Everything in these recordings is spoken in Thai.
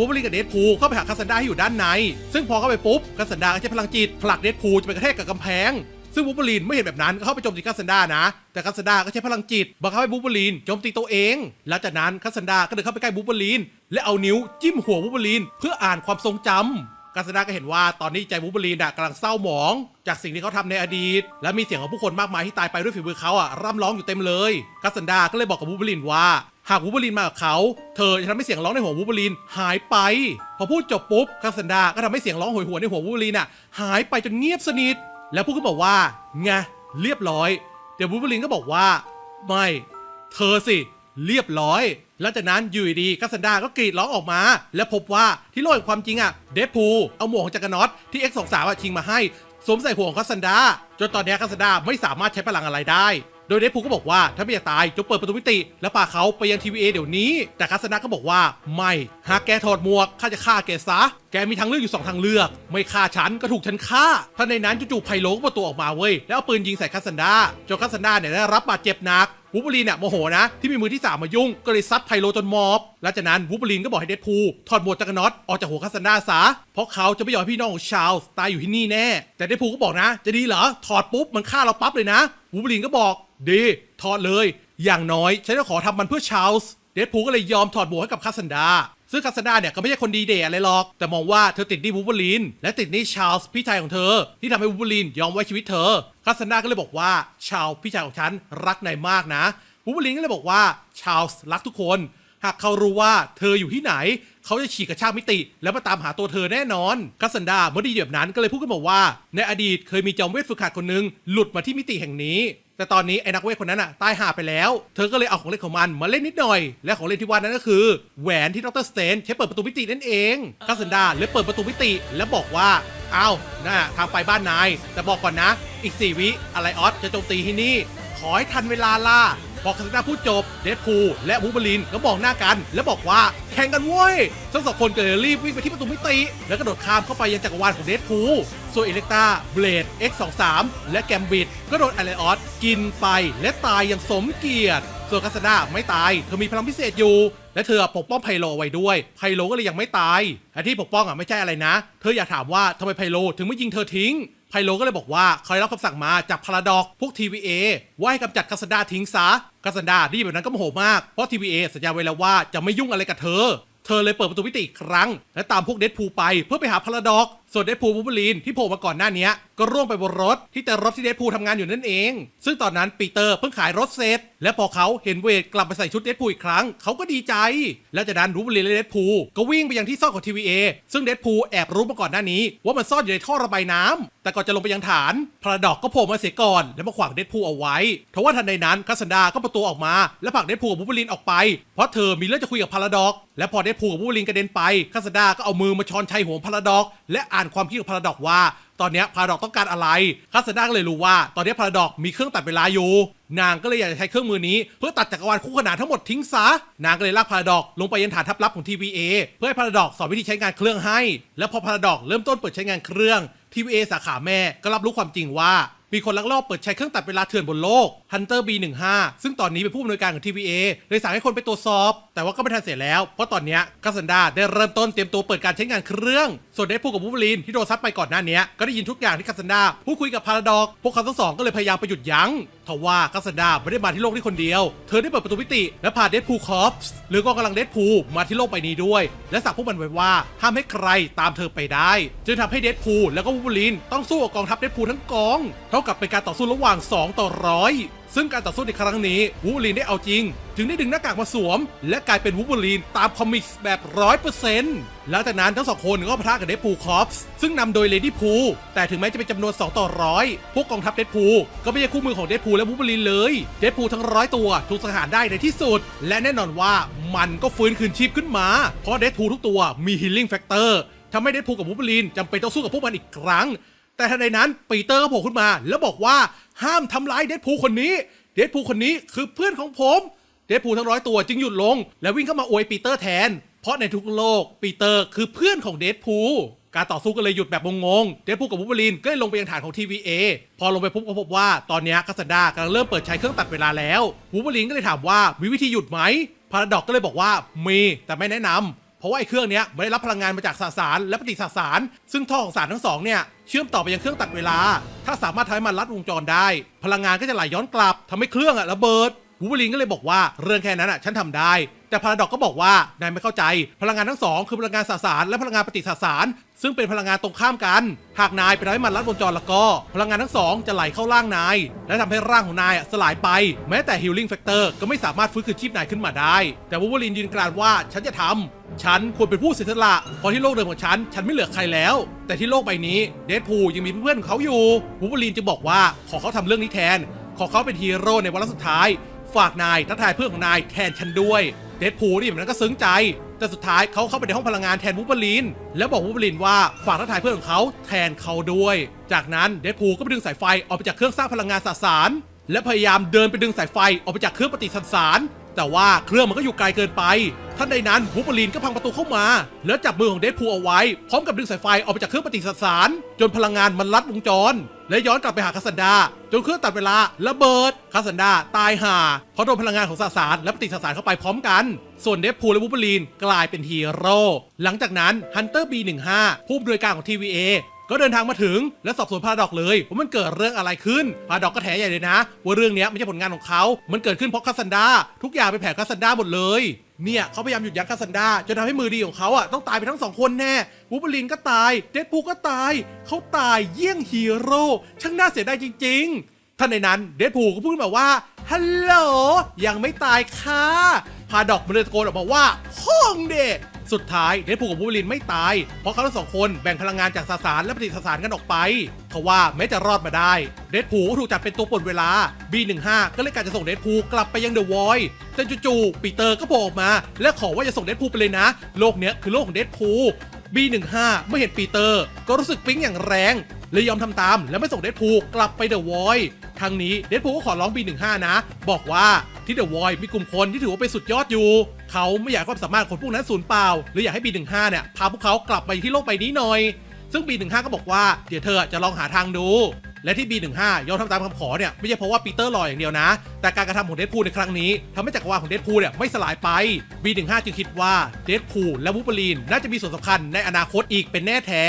วูล์ฟเวอรีนกับเดดพูลเข้าไปหาคาซันดาที่อยู่ด้านใน ซึ่งพอเข้าไปปุ๊บคาซันดาก็ใช้พลังจิตผลักเดดพูลจะไปกระแทกกับกำแพงซึ่งวูล์ฟเวอรีนไม่เห็นแบบนั้นก็เข้าไปโจมตีคาซันดานะ แต่คาซันดาก็ใช้พลังจิตบังคับให้วูล์ฟเวอรีนโจมตีตัวเอง หลังจากนั้นคาซันดาก็เดินเข้าไปใกล้วูล์ฟเวอรีนและเอานิ้วจิ้มหัววูล์ฟเวอรีนเพื่ออ่านความทรงจำกาสดาก็เห็นว่าตอนนี้ใจวูล์ฟเวอรีนอะกำลังเศร้าหมอง จากสิ่งที่เขาทำในอดีต และมีเสียงของผู้คนมากมายที่ตายไปด้วยฝีมือเขาอะร่ำร้องอยู่เต็มเลยกาสันดาก็เลยบอกกับวูล์ฟเวอรีนว่า หากวูล์ฟเวอรีนมากับเขา เธอจะทำให้เสียงร้องในหัววูล์ฟเวอรีนหายไป พอพูดจบปุ๊บกาสันดาก็ทำให้เสียงร้องโหยหวนในหัววูล์ฟเวอรีนอะหายไปจนเงียบสนิท แล้วพูดก็บอกว่าไงเรียบร้อย เดี๋ยววูล์ฟเวอรีนก็บอกว่า ไม่ เธอสิ เรียบร้อยหลังจากนั้นอยู่ดีๆกัสซันดาก็กรีดร้องออกมา และพบว่าที่โลกแห่งความจริงอะเดดพูเอาหมวกของจักรนอตที่ X23 อะชิงมาให้สวมใส่หัวของกัสซันดาจนตอนนี้กัสซันดาไม่สามารถใช้พลังอะไรได้ โดยเดฟพูก็บอกว่าถ้าไม่อยากตายจงเปิดประตูมิติ แล้วพาเขาไปยังทีวีเอเดี๋ยวนี้ แต่คัสนดาก็บอกว่าไม่หากแกถอดหมวกข้าจะฆ่าแกซะ แกมีทางเลือกอยู่สองทางเลือก ไม่ฆ่าฉันก็ถูกฉันฆ่าท่านในนั้นจู่ๆไพโลก็ประตูออกมาเว้ย แล้วเอาปืนยิงใส่กัสซันดาจนกัสซันดาเนี่ยได้รับบาดเจ็บหนักวูล์ฟเวอรีนเนี่ยโมโหนะ ที่มีมือที่สามมายุ่ง ก็เลยซัดไพโลจนมอบหลังจากนั้นวูล์ฟเวอรีนก็บอกให้เดดพูถอดหมวกจักรน็อตออกจากหัวคาซันดาซะเพราะเขาจะไม่ยอมพี่น้องของชาลส์ตายอยู่ที่นี่แน่ แต่เดดพูก็บอกนะ จะดีเหรอถอดปุ๊บมันฆ่าเราปั๊บเลยนะวูล์ฟเวอรีนก็บอกดีถอดเลย อย่างน้อยฉันจะขอทำมันเพื่อชาลส์เดดพูก็เลยยอมถอดหมวกให้กับคาซันดา ซึ่งคาซันดาเนี่ยก็ไม่ใช่คนดีเดยอะไรหรอก แต่มองว่าเธอติดหนี้วูล์ฟเวอรีนและติดหนี้ชาลส์พี่ชายของเธอ ที่ทำให้วูล์ฟเวอรีนยอมไว้ชีวิตเธอคาซันดาก็เลยบอกว่าชาลส์พี่ชายของฉันรักนายมากนะวูล์ฟเวอรีนก็เลยบอกว่าชาลส์รักทุกคน หากเขารู้ว่าเธออยู่ที่ไหน เขาจะฉีกกระชากมิติ แล้วมาตามหาตัวเธอแน่นอนคาซันดาเมื่อดีแบบนั้นก็เลยพูดกันบอกว่า ในอดีตเคยมีจอมเวทฝึกหัดคนหนึ่งหลุดมาที่มิติแห่งนี้ แต่ตอนนี้ไอ้นักเวทคนนั้นอะตายหาไปแล้ว เธอก็เลยเอาของเล่นของมันมาเล่นนิดหน่อย และของเล่นที่ว่านั้นก็คือ แหวนที่ดรสเตนใช้เปิดประตูมิตินั่นเองคาซันดาเลยเปิดประตูมิติแล้วบอกว่าอ้าวน่าทางไปบ้านนาย แต่บอกก่อนนะ อีก 4 วิอะไรออสจะโจมตีที่นี่ ขอให้ทันเวลาล่ะ พอคาสนาพูดจบ เดดพูลและวูล์ฟเวอรีนก็มองหน้ากัน แล้วบอกว่าแข่งกันเว้ย ทั้งสองคนก็เลยรีบวิ่งไปที่ประตูมิติ แล้วก็โดดข้ามเข้าไปยังจักรวาลของเดดพูลส่วนอิเล็กตาเบลด X23 และแกมบิดก็โดนไอเลออสกินไปและตายอย่างสมเกียรติ ส่วนคาสนาไม่ตาย เธอมีพลังพิเศษอยู่ และเธอปกป้องไพโลไว้ด้วย ไพโลก็เลยยังไม่ตายแต่ที่ปกป้องอะไม่ใช่อะไรนะ เธออยากถามว่าทำไมไพโลถึงไม่ยิงเธอทิ้ง ไพโลก็เลยบอกว่าเขาได้รับคำสั่งมาจากพาราดอกพวก TVA ว่าให้กำจัดกัสดาทิ้งซะกัสดาได้ยินแบบนั้นก็โมโหมากเพราะ TVA สัญญาไว้แล้วว่าจะไม่ยุ่งอะไรกับเธอ เธอเลยเปิดประตูมิติอีกครั้ง และตามพวกเดดพูไปเพื่อไปหาพาราดอก ส่วนเดดพูลวูล์ฟเวอรีนที่โผล่มาก่อนหน้านี้ก็ร่วงไปบนรถที่แต่รถที่เดดพูลทำงานอยู่นั่นเอง ซึ่งตอนนั้นปีเตอร์เพิ่งขายรถเสร็จและพอเขาเห็นเวทกลับไปใส่ชุดเดดพูลอีกครั้งเขาก็ดีใจ และจากนั้นวูล์ฟเวอรีนและเดดพูลก็วิ่งไปยังที่ซ่อนของ TVA ซึ่งเดดพูลแอบรู้มาก่อนหน้านี้ ว่ามันซ่อนอยู่ในท่อระบายน้ำแต่ก่อนจะลงไปยังฐานพาราดอกก็โผล่มาเสียก่อนแล้วมาขวางเดดพูลเอาไว้ทว่าทันใดนั้นคาสันดาก็ประตูออกมาและผลักเดดพูลกับวูล์ฟเวอรีนออกไป เพราะเธอมีเรื่องจะคุยกับพาราดอก และพอเดดพูลกับวูล์ฟเวอรีนกระเด็นไปคาสันดาก็เอามือมาช้อนชัยหัวพาราดอก และอ่านความคิดของพาราดอกว่า ตอนนี้พาราดอกต้องการอะไรคาสนดาก็เลยรู้ว่า ตอนนี้พาราดอกมีเครื่องตัดเวลาอยู่ นางก็เลยอยากจะใช้เครื่องมือนี้ เพื่อตัดจักรวาลคู่ขนานทั้งหมดทิ้งซะ นางก็เลยลากพาราดอกลงไปยังฐานทัพลับของ TVA เพื่อให้พาราดอกสอนวิธีใช้งานเครื่องให้ แล้วพอพาราดอกเริ่มต้นเปิดใช้งานเครื่อง TVA สาขาแม่ก็รับรู้ความจริงว่า มีคนลักลอบเปิดใช้เครื่องตัดเวลาเถื่อนบนโลก Hunter B15 ซึ่งตอนนี้เป็นผู้อำนวยการของ TVA เลยสั่งให้คนไปตรวจสอบ แต่ว่าก็ไม่ทันเสร็จแล้ว เพราะตอนนี้กัสซันดาได้เริ่มต้นเตรียมตัวเปิดการใช้งานเครื่อง ส่วนเดดพูลกับวูล์ฟเวอรีนที่โดนซัดไปก่อนหน้านี้ก็ได้ยินทุกอย่างที่กัสซันดาพูดคุยกับพาราดอกพวกเขาทั้งสองก็เลยพยายามไปหยุดยั้งทว่ากัสซันดาไม่ได้มาที่โลกนี้คนเดียว เธอได้เปิดประตูมิติและพาเดดพูคอปส์หรือกองกำลังเดดพูมาที่โลกใบนี้ด้วย และสั่งพวกมันไว้ว่าห้ามให้ใครตามเธอไปได้ จึงทำให้เดดพูแล้วก็วูล์ฟเวอรีนต้องสู้กับกองทัพเดดพูทั้งกองเท่ากับเป็นการต่อสู้ระหว่าง 2 ต่อร้อยซึ่งการต่อสู้ในครั้งนี้วูลีนได้เอาจริงจึงได้ดึงหน้ากากมาสวม และกลายเป็นวูลีนตามคอมิกส์แบบร้อยเปอร์เซ็นต์หลังจากนั้นทั้งสองคนก็ปะทะกับเดดพูลคอปส์ซึ่งนำโดยเลดี้พูแต่ถึงแม้จะเป็นจำนวน 2 ต่อร้อยพวกกองทัพเดดพูก็ไม่ใช่คู่มือของเดดพูและวูลีนเลยเดดพูทั้งร้อยตัวถูกสังหารได้ในที่สุด และแน่นอนว่ามันก็ฟื้นคืนชีพขึ้นมาเพราะเดดพูทุกตัวมีฮีลลิ่งแฟกเตอร์ทำให้เดดพูกับวูลีนจำเป็นต้องสู้กับพวกมันอีกครั้ง แต่ทันใดนั้นปีเตอร์ก็โผล่ขึ้นมา แล้วบอกว่าห้ามทำร้ายเดดพูคนนี้ เดดพูคนนี้คือเพื่อนของผม เดดพูทั้งร้อยตัวจึงหยุดลง แล้ววิ่งเข้ามาอวยปีเตอร์แทน เพราะในทุกโลกปีเตอร์คือเพื่อนของเดดพูการต่อสู้ก็เลยหยุดแบบงงๆ เดดพูกับวูล์ฟเวอรีนก็เลยลงไปยังฐานของ TVA พอลงไปปุ๊บก็พบว่าตอนนี้กัสซันดากำลังเริ่มเปิดใช้เครื่องตัดเวลาแล้ววูล์ฟเวอรีนก็เลยถามว่ามีวิธีหยุดไหมพาราดอกก็เลยบอกว่ามีแต่ไม่แนะนำ เพราะว่าไอ้เครื่องเนี้ยไม่ได้รับพลังงานมาจากสสารและปฏิสสาร ซึ่งท่อของสารทั้งสองเนี่ยเชื่อมต่อไปยังเครื่องตัดเวลา ถ้าสามารถทำให้มันลัดวงจรได้ พลังงานก็จะไหลย้อนกลับทำให้เครื่องอะระเบิดวูบลินก็เลยบอกว่าเรื่องแค่นั้นอะฉันทำได้ แต่พาราดอกก็บอกว่านายไม่เข้าใจ พลังงานทั้งสองคือพลังงานสสารและพลังงานปฏิสสาร ซึ่งเป็นพลังงานตรงข้ามกัน หากนายไปทำให้มันลัดวงจรแล้วก็ พลังงานทั้งสองจะไหลเข้าร่างนาย และทำให้ร่างของนายอะสลายไป แม้แต่ healing factor ก็ไม่สามารถฟื้นคืนชีพนายขึ้นมาได้ แต่วูบลินยืนกรานว่าฉันจะทำฉันควรเป็นผู้เสียสละเพราะที่โลกเดิมของฉัน ฉันไม่เหลือใครแล้ว แต่ที่โลกใบนี้เดดพูลยังมีเพื่อนๆของเขาอยู่วูบลินจึงบอกว่าขอเขาทำเรื่องนี้แทน ขอเขาเป็นฮีโร่ในวาระสุดท้าย ฝากนายทักทายเพื่อนของนายแทนฉันด้วย เดดพูลนี่แบบนั้นก็ซึ้งใจ แต่สุดท้ายเขาเข้าไปในห้องพลังงานแทนวูบลิน แล้วบอกวูบลินว่าฝากทักทายเพื่อนของเขาแทนเขาด้วย จากนั้นเดดพูลก็ไปดึงสายไฟออกไปจากเครื่องสร้างพลังงานสสาร และพยายามเดินไปดึงสายไฟออกไปจากเครื่องปฏิสันสาร แต่ว่าเครื่องมันก็อยู่ไกลเกินไปท่านใดนั้นวูบลินก็พังประตูเข้ามา แล้วจับมือของเดดพูลเอาไว้ พร้อมกับดึงสายไฟออกไปจากเครื่องปฏิสัสาร จนพลังงานมันลัดวงจร และย้อนกลับไปหาคาสันดา จนเครื่องตัดเวลาระเบิดคาสันดาตายห่าเพราะโดนพลังงานของสสารและปฏิสสารเข้าไปพร้อมกัน ส่วนเดฟพูลและวูบลีนกลายเป็นฮีโร่หลังจากนั้นฮันเตอร์ B15 ผู้อำนวยการของ TVA ก็เดินทางมาถึงและสอบสวนพาดอกเลยว่ามันเกิดเรื่องอะไรขึ้นพาดอกก็แถใหญ่เลยนะ ว่าเรื่องนี้ไม่ใช่ผลงานของเขา มันเกิดขึ้นเพราะคาสันดาทุกอย่างเป็นแผนคาสันดาหมดเลยเนี่ยเขาพยายามหยุดยั้งคาสันดาจนทำให้มือดีของเขาอะต้องตายไปทั้งสองคนแน่วูบลินก็ตาย เดดพูก็ตาย เขาตายเยี่ยงฮีโร่ช่างน่าเสียดายจริง ๆ ท่านในนั้นเดดพูก็พูดมาว่าฮัลโหลยังไม่ตายค่ะพาดอกมันเลยตะโกนออกมาว่าห้องเด สุดท้ายเดดพูลกับวูบลินไม่ตาย เพราะเขาทั้งสองคนแบ่งพลังงานจากสสารและปฏิสสารกันออกไปทว่าแม้จะรอดมาได้เดดพูลก็ถูกจับเป็นตัวป่วนเวลา B15 ก็เลยการจะส่งเดดพูลกลับไปยังเดอะวอยแต่จู่ๆปีเตอร์ก็โผล่ออกมา และขอว่าจะส่งเดดพูลไปเลยนะ โลกเนี้ยคือโลกของเดดพูล B15 เมื่อเห็นปีเตอร์ก็รู้สึกปิ๊งอย่างแรงเลยยอมทำตามแล้วไม่ส่งเดดพูลกลับไปเดอะวอย ทางนี้เดดพูลก็ขอร้อง B15 นะ บอกว่าที่เดอะวอยมีกลุ่มคนที่ถือว่าเป็นสุดยอดอยู่ เขาไม่อยากความสามารถของพวกนั้นสูญเปล่า หรืออยากให้ B15 เนี่ยพาพวกเขากลับไปที่โลกใบนี้หน่อย ซึ่ง B15 ก็บอกว่าเดี๋ยวเธอจะลองหาทางดูและที่ B15 ยอมทำตามคำขอเนี่ยไม่ใช่เพราะว่าปีเตอร์หล่ออย่างเดียวนะ แต่การกระทำของเดดพูลในครั้งนี้ทำให้จักรวาลของเดดพูลเนี่ยไม่สลายไป B15 จึงคิดว่าเดดพูลและวูบลีนน่าจะมีส่วนสำคัญในอนาคตอีกเป็นแน่แท้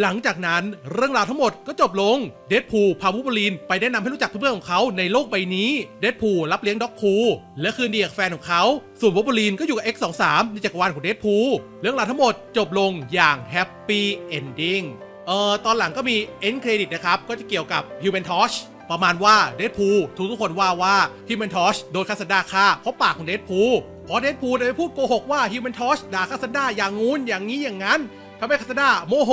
หลังจากนั้นเรื่องราวทั้งหมดก็จบลง เดดพูลพาวูบลีนไปแนะนำให้รู้จักเพื่อนๆของเขาในโลกใบนี้ เดดพูลรับเลี้ยงด็อกพูและคืนดีกับแฟนของเขา ส่วนวูบลีนก็อยู่กับ X23 ในจักรวาลของเดดพูลเรื่องราวทั้งหมดจบลงอย่างแฮปปี้เอนดิ้ง เอ่อตอนหลังก็มี end credit นะครับ ก็จะเกี่ยวกับ Human Torch ประมาณว่าเดดพูทุกทุกคนว่าว่า Human Torch โดนคาสดาฆ่าเพราะปากของเดดพูเพราะเดดพูได้ไปพูดโกหกว่า Human Torch ด่าคาสดาอย่างงู้นอย่างนี้อย่างนั้นทำให้คาสดาโมโห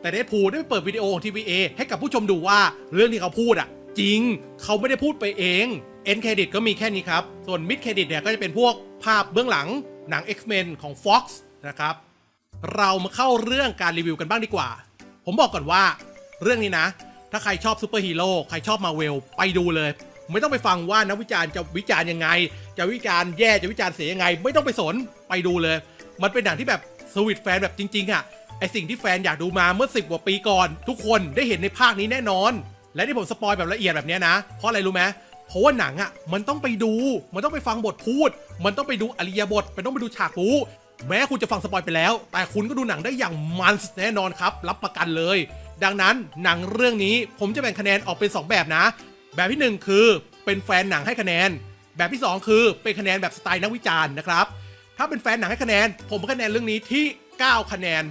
แต่เดดพูได้ไปเปิดวิดีโอของ TVA ให้กับผู้ชมดูว่าเรื่องที่เขาพูดอะ จริงเขาไม่ได้พูดไปเอง end credit ก็มีแค่นี้ครับ ส่วน mid credit เนี่ยก็จะเป็นพวกภาพเบื้องหลังหนัง X-Men ของ Fox นะครับ เรามาเข้าเรื่องการรีวิวกันบ้างดีกว่า ผมบอกก่อนว่าเรื่องนี้นะ ถ้าใครชอบซูเปอร์ฮีโร่ใครชอบมาเวลไปดูเลย ไม่ต้องไปฟังว่านักวิจารณ์จะวิจารณ์ยังไง จะวิจารณ์แย่จะวิจารณ์เสียยังไง ไม่ต้องไปสนไปดูเลย มันเป็นหนังที่แบบสวิตแฟนแบบจริงๆอะ ไอสิ่งที่แฟนอยากดูมาเมื่อ 10 กว่าปีก่อน ทุกคนได้เห็นในภาคนี้แน่นอน และที่ผมสปอยแบบละเอียดแบบนี้นะ เพราะอะไรรู้ไหมเพราะว่าหนังอะมันต้องไปดู มันต้องไปฟังบทพูด มันต้องไปดูอริยบทมันต้องไปดูฉากปูแม้คุณจะฟังสปอยไปแล้ว แต่คุณก็ดูหนังได้อย่างมันแน่นอนครับ รับประกันเลย ดังนั้นหนังเรื่องนี้ผมจะแบ่งคะแนนออกเป็น 2 แบบนะ แบบที่ 1 คือเป็นแฟนหนังให้คะแนน แบบที่ 2 คือเป็นคะแนนแบบสไตล์นักวิจารณ์นะครับ ถ้าเป็นแฟนหนังให้คะแนน ผมคะแนนเรื่องนี้ที่ 9 คะแนน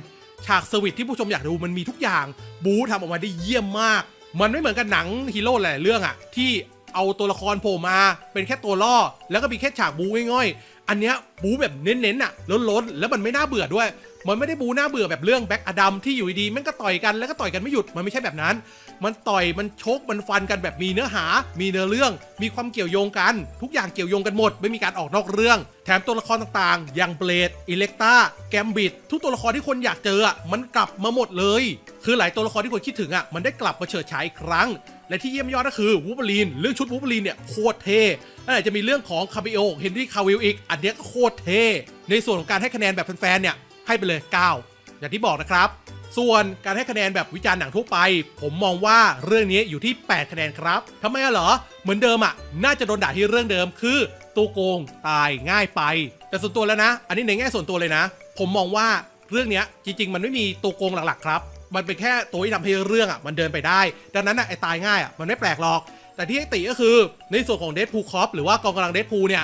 ฉากสวิตที่ผู้ชมอยากดูมันมีทุกอย่าง บู๊ทำออกมาได้เยี่ยมมาก มันไม่เหมือนกับหนังฮีโร่หลายเรื่องอะที่เอาตัวละครโผล่มา เป็นแค่ตัวล่อ แล้วก็มีแค่ฉากบู๊ง่อยๆ อันเนี้ยบู๊แบบเน้นๆอะล้นๆ แล้วมันไม่น่าเบื่อด้วย มันไม่ได้บู๊น่าเบื่อแบบเรื่องแบ็กอดัมที่อยู่ดีๆแม่งก็ต่อยกันแล้วก็ต่อยกันไม่หยุดมันไม่ใช่แบบนั้น มันต่อยมันชกมันฟันกันแบบมีเนื้อหา มีเนื้อเรื่อง มีความเกี่ยวโยงกัน ทุกอย่างเกี่ยวโยงกันหมด ไม่มีการออกนอกเรื่อง แถมตัวละครต่างๆ อย่างเบลดอิเล็กตาแกมบิดทุกตัวละครที่คนอยากเจอมันกลับมาหมดเลย คือหลายตัวละครที่คนคิดถึงอะมันได้กลับมาเฉิดฉายอีกครั้งและที่เยี่ยมยอดก็คือวูบลีนเรื่องชุดวูบลีนเนี่ยโคตรเท่แล้วไหนจะมีเรื่องของคาบิโอเฮนรี่คาวิลอีก อันเนี้ยก็โคตรเท่ในส่วนของการให้คะแนนแบบแฟนๆเนี่ย ให้ไปเลย 9 อย่างที่บอกนะครับ ส่วนการให้คะแนนแบบวิจารณ์หนังทั่วไป ผมมองว่าเรื่องนี้อยู่ที่ 8 คะแนนครับทำไมอะเหรอ เหมือนเดิมอะน่าจะโดนด่าที่เรื่องเดิมคือ ตัวโกงตายง่ายไป แต่ส่วนตัวแล้วนะ อันนี้ในแง่ส่วนตัวเลยนะ ผมมองว่าเรื่องนี้จริง ๆ มันไม่มีตัวโกงหลักๆครับมันเป็นแค่ตัวที่ทำให้เรื่องอะมันเดินไปได้ ดังนั้นอะไอ้ตายง่ายอะมันไม่แปลกหรอก แต่ที่ให้ติก็คือในส่วนของเด p พูคอปหรือว่ากองกำลังเด p พูเนี่ย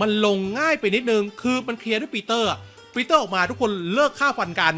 มันลงง่ายไปนิดนึง คือมันเคลียร์ด้วยปีเตอร์ ปีเตอร์ออกมาทุกคนเลิกฆ่าฟันกัน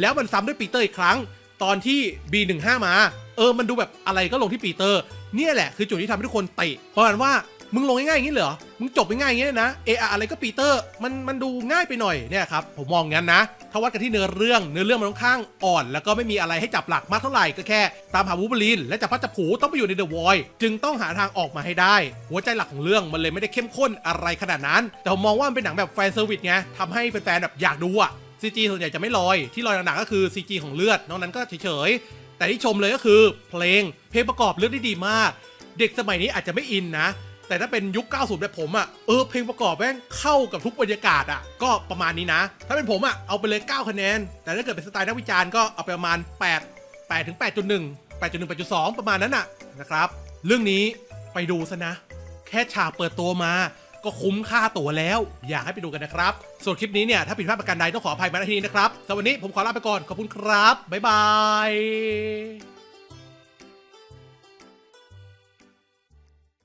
แล้วมันซ้ำด้วยปีเตอร์อีกครั้ง ตอนที่ B15 มา เออมันดูแบบอะไรก็ลงที่ปีเตอร์ เนี่ยแหละคือจุดที่ทำให้ทุกคนติประมาณว่า มึงลงง่ายๆอย่างนี้เหรอ มึงจบง่ายๆอย่างนี้เลยนะ เออะไรก็ปีเตอร์ มันมันดูง่ายไปหน่อยเนี่ยครับ ผมมองงั้นนะ ถ้าวัดกันที่เนื้อเรื่อง เนื้อเรื่องมันค่อนข้างอ่อน แล้วก็ไม่มีอะไรให้จับหลักมากเท่าไหร่ก็แค่ ตามหาวูบลีนและจับพัดจับผูต้องไปอยู่ในเดอะวอยจึงต้องหาทางออกมาให้ได้ หัวใจหลักของเรื่องมันเลยไม่ได้เข้มข้นอะไรขนาดนั้น แต่ผมมองว่ามันเป็นหนังแบบแฟนเซอร์วิสไงทำให้แฟนๆแบบอยากดูอะซีจีส่วนใหญ่จะไม่ลอยที่ลอยหนักๆก็คือ CG ของเลือดนอกนั้นก็เฉยๆแต่ที่ชมเลยก็คือเพลงเพลงประกอบเลือดได้ดีมาก เด็กสมัยนี้อาจจะไม่อินนะ แต่ถ้าเป็นยุค 90แบบผมอะ่ะเออเพลงประกอบแม่งเข้ากับทุกบรรยากาศอะ่ะก็ประมาณนี้นะ ถ้าเป็นผมอะ่ะเอาไปเลย 9 คะแนน แต่ถ้าเกิดเป็นสไตล์นักวิจารณ์ก็เอาไปประมาณ 8 8ถึง8.1 8.1 8.2 ประมาณนั้นน่ะนะครับ เรื่องนี้ไปดูซะนะ แค่ฉากเปิดตัวมาก็คุ้มค่าตั๋วแล้ว อยากให้ไปดูกันนะครับ ส่วนคลิปนี้เนี่ย ถ้าผิดพลาดประการใดต้องขออภัยมาณที่นี้นะครับสำหรับวันนี้ผมขอลาไปก่อน ขอบคุณครับ บ๊ายบาย